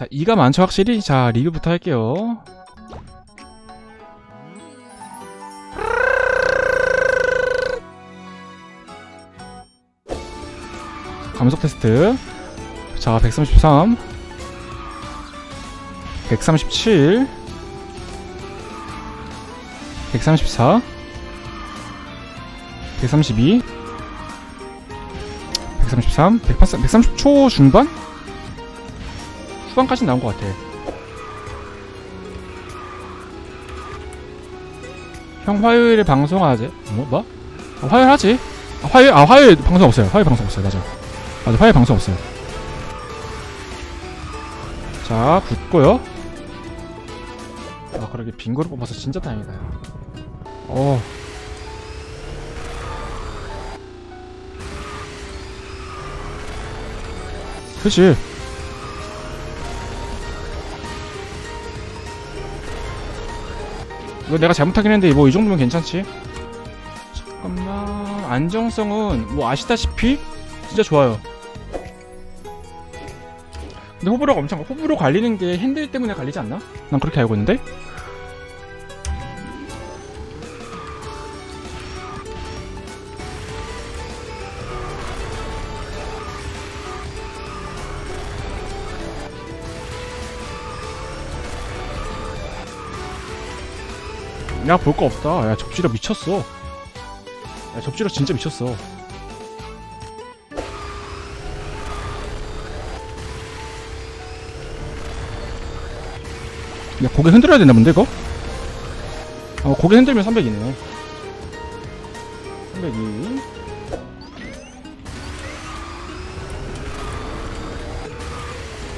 자, 2가 많죠, 확실히? 자, 리뷰부터 할게요. 감속 테스트. 자, 133. 137. 134. 132. 133. 180, 130초 중반? 후반까지 나온 것 같아. 형 화요일에 방송하지? 뭐? 뭐? 아, 화요일 하지? 아, 화요일 아 화요일 방송 없어요. 화요일 방송 없어요. 맞아. 맞아. 화요일 방송 없어요. 자 붙고요. 아 그러게 빙고를 뽑아서 진짜 다행이다. 야. 어. 그치. 이거 내가 잘못하긴 했는데 뭐 이 정도면 괜찮지? 잠깐만 안정성은 뭐 아시다시피 진짜 좋아요. 근데 호불호가 엄청 호불호 갈리는 게 핸들 때문에 갈리지 않나? 난 그렇게 알고 있는데. 야 볼 거 없다. 야 접지력 미쳤어. 야 접지력 진짜 미쳤어. 야 고개 흔들어야 된다 뭔데 이거? 어 고개 흔들면 300이네. 302.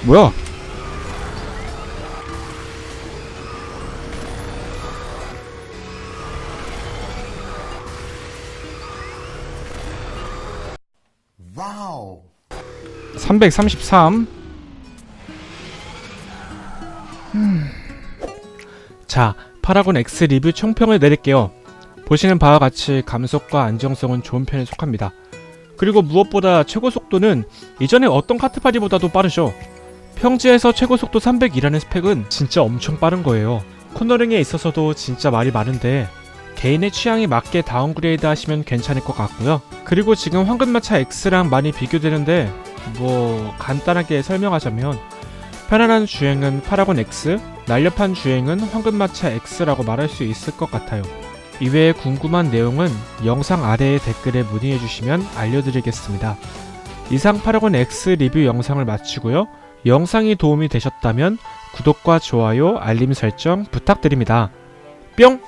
뭐야? 와우. 333. 음. 자, 파라곤 X 리뷰 총평을 내릴게요. 보시는 바와 같이 감속과 안정성은 좋은 편에 속합니다. 그리고 무엇보다 최고 속도는 이전에 어떤 카트파디보다도 빠르죠. 평지에서 최고 속도 300이라는 스펙은 진짜 엄청 빠른 거예요. 코너링에 있어서도 진짜 말이 많은데 개인의 취향에 맞게 다운그레이드 하시면 괜찮을 것 같고요. 그리고 지금 황금마차 X랑 많이 비교되는데 뭐 간단하게 설명하자면 편안한 주행은 파라곤 X, 날렵한 주행은 황금마차 X라고 말할 수 있을 것 같아요. 이외에 궁금한 내용은 영상 아래에 댓글에 문의해 주시면 알려드리겠습니다. 이상 파라곤 X 리뷰 영상을 마치고요. 영상이 도움이 되셨다면 구독과 좋아요, 알림 설정 부탁드립니다. 뿅!